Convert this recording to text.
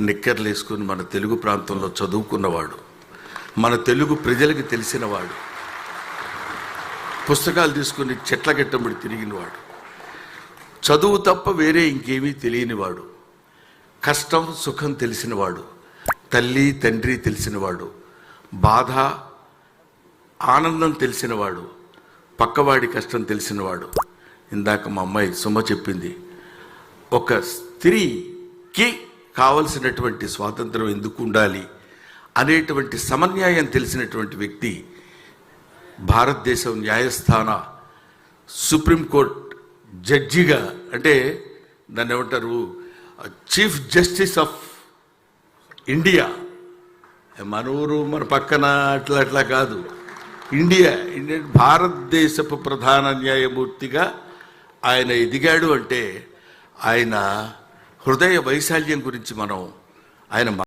నిక్కర్లు వేసుకుని మన తెలుగు ప్రాంతంలో చదువుకున్నవాడు మన తెలుగు ప్రజలకు తెలిసినవాడు పుస్తకాలు తీసుకుని చెట్ల గట్టముడి తిరిగినవాడు. చదువు తప్ప వేరే ఇంకేమీ తెలియనివాడు. కష్టం సుఖం తెలిసినవాడు. తల్లి తండ్రి తెలిసినవాడు. బాధ ఆనందం తెలిసినవాడు. పక్కవాడి కష్టం తెలిసినవాడు. ఇందాక మా అమ్మాయి సుమ చెప్పింది ఒక స్త్రీకి కావలసినటువంటి స్వాతంత్రం ఎందుకు ఉండాలి అనేటువంటి సమన్యాయం తెలిసినటువంటి వ్యక్తి భారతదేశం న్యాయస్థాన సుప్రీంకోర్టు జడ్జిగా అంటే దాన్ని ఏమంటారు చీఫ్ జస్టిస్ ఆఫ్ ఇండియా. మన ఊరు మన పక్కన అట్లా అట్లా కాదు. ఇండియా ఇండియన్ భారతదేశపు ప్రధాన న్యాయమూర్తిగా ఆయన ఎదిగాడు అంటే ఆయన హృదయ వైశాల్యం గురించి మనం ఆయన